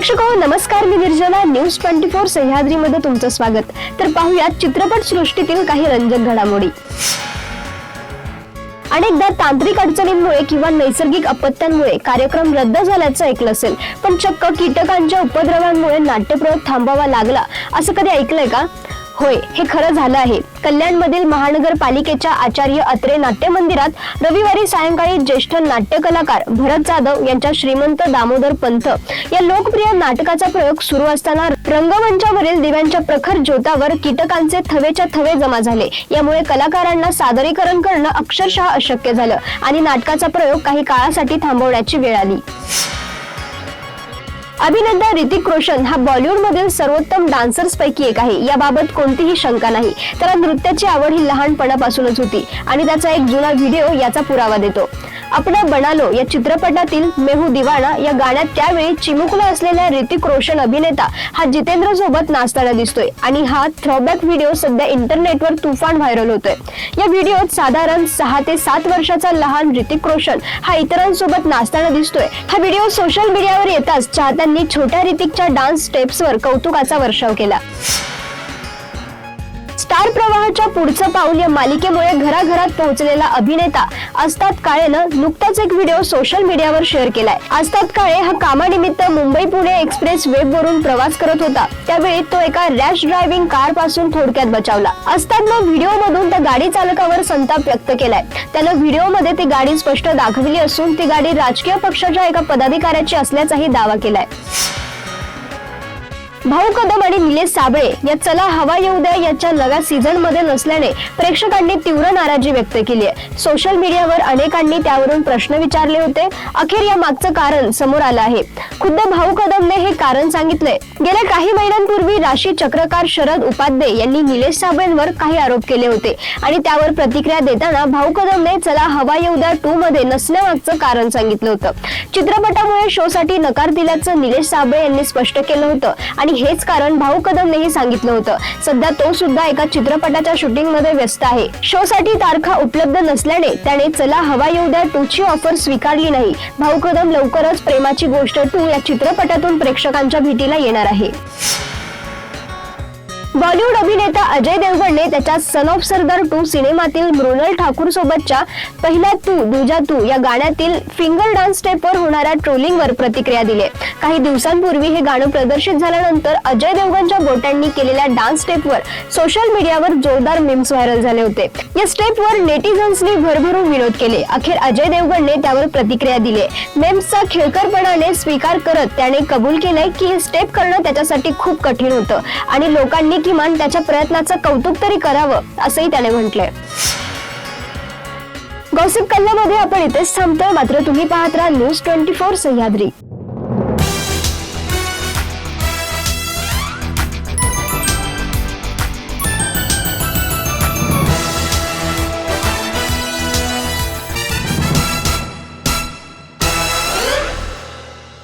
प्रेक्षक नमस्कार मी निर्जला. न्यूज ट्वेंटी फोर सह्याद्रीमध्ये तुमचं स्वागत. तर पाहुयात चित्रपट सृष्टीतील काही रंजक घडामोडी. अनेकदा तांत्रिक अडचणींमुळे किंवा नैसर्गिक अपत्यांमुळे कार्यक्रम रद्द झाल्याचं ऐकलं असेल पण चक्क कीटकांच्या उपद्रवांमुळे नाट्यप्रयोग थांबावा लागला असं कधी ऐकलंय का? होय हे खरं झालं आहे. कल्याणमधील महानगरपालिकेच्या आचार्य अत्रे नाट्य मंदिरात रविवारी सायंकाळी ज्येष्ठ नाट्य कलाकार भरत जाधव यांच्या श्रीमंत दामोदर पंथ या लोकप्रिय नाटकाचा प्रयोग सुरू असताना रंगमंचावरील दिव्यांच्या प्रखर ज्योतावर कीटकांचे थवेच्या थवे जमा झाले. यामुळे कलाकारांना सादरीकरण करणं अक्षरशः अशक्य झालं आणि नाटकाचा प्रयोग काही काळासाठी थांबवण्याची वेळ आली. अभिनेता ऋतिक रोशन हा बॉलिवूडमधील सर्वोत्तम डान्सर्स पैकी एक आहे. याबाबत कोणतीही शंका नाही. त्याला नृत्याची आवड ही लहानपणापासूनच होती आणि त्याचा एक जुना व्हिडिओ याचा पुरावा देतो. अपना बनालो या चित्रपटातील मेहू दिवाणा या गाण्यात त्यावेळी चिमुकला असलेला ऋतिक रोशन अभिनेता हा जितेंद्र सोबत नाचताना दिसतोय आणि हा थ्रोबॅक व्हिडिओ सध्या इंटरनेटवर तुफान व्हायरल होतोय. या व्हिडिओत साधारण सहा ते सात वर्षाचा लहान ऋतिक रोशन हा इतरांसोबत नाचताना दिसतोय. हा व्हिडिओ सोशल मीडियावर येताच चाहत्यांनी छोट्या ऋतिकच्या डान्स स्टेप्सवर कौतुकाचा वर्षाव केला. स्टार प्रवाहाच्या पुढचं पाऊल या मालिकेमुळे घराघरात पोहोचलेला अभिनेता अस्ताद काळेनं नुकताच एक व्हिडिओ सोशल मीडियावर शेअर केलाय. अस्ताद काळे हा कामानिमित्त मुंबई पुणे एक्सप्रेस वेब वरून प्रवास करत होता. त्यावेळी तो एका रॅश ड्रायव्हिंग कारपासून थोडक्यात बचावला. अस्तादनं व्हिडिओ मधून त्या गाडी चालकावर संताप व्यक्त केलाय. त्यानं व्हिडिओमध्ये ती गाडी स्पष्ट दाखवली असून ती गाडी राजकीय पक्षाच्या एका पदाधिकाऱ्याची असल्याचाही दावा केलाय. भाऊ कदम आणि निलेश साबळे या चला हवा येऊ द्या याच्या लगा सीझनमध्ये नसल्याने प्रेक्षकांनी तीव्र नाराजी व्यक्त केली आहे. सोशल मीडियावर अनेकांनी त्यावरून प्रश्न विचारले होते. अखेर या मागचं कारण समोर आलं आहे. खुद्द भाऊ कदमने हे कारण सांगितलंय. गेल्या काही महिन्यांपूर्वी राशी चक्रकार शरद उपाध्ये यांनी निलेश साबळेंवर काही आरोप केले होते. आणि त्यावर प्रतिक्रिया देताना भाऊ कदमने चला हवा येऊ द्या टू मध्ये नसण्यामागचं कारण सांगितलं होतं. चित्रपटामुळे शो साठी नकार दिल्याचं निलेश साबळे यांनी स्पष्ट केलं होतं. आणि हेच कारण भाऊ कदमनेही सांगितलं होतं. सध्या तो सुद्धा एका चित्रपटाच्या शूटिंगमध्ये व्यस्त आहे. शो साठी तारखा उपलब्ध नसल्याने त्याने चला हवा येऊ द्या टू ची ऑफर स्वीकारली नाही. भाऊ कदम लवकरच प्रेमाची गोष्ट टू या चित्रपटातून प्रेक्षकांच्या भेटीला येणार आहे. बॉलिवूड अभिनेता अजय देवगणने त्याच्या सन ऑफ सरदार टू सिनेमातील मृणाल ठाकूर सोबतच्या पहिल्या तू दुजा तू या गाण्यातील फिंगर डान्स स्टेपवर होणाऱ्या ट्रोलिंगवर प्रतिक्रिया दिली. काही दिवसांपूर्वी हे गाणं प्रदर्शित झाल्यानंतर अजय देवगणच्या बोटांनी केलेल्या डान्स स्टेपवर सोशल मीडियावर जोरदार मिम्स व्हायरल झाले होते. या स्टेपवर नेटिझन्सनी भरभरून विरोध केले. अखेर अजय देवगणने त्यावर प्रतिक्रिया दिली. मेम्सचा खेळकरपणाने स्वीकार करत त्याने कबूल केलंय की हे स्टेप करणं त्याच्यासाठी खूप कठीण होतं आणि लोकांनी किमान त्याच्या प्रयत्नाचं कौतुक तरी करावं असंही त्याने म्हटलंय. गॉसिप कल्ल्यामध्ये आपण इथेच थांबतोय मात्र तुम्ही पाहत राहा न्यूज ट्वेंटी फोर सह्याद्री.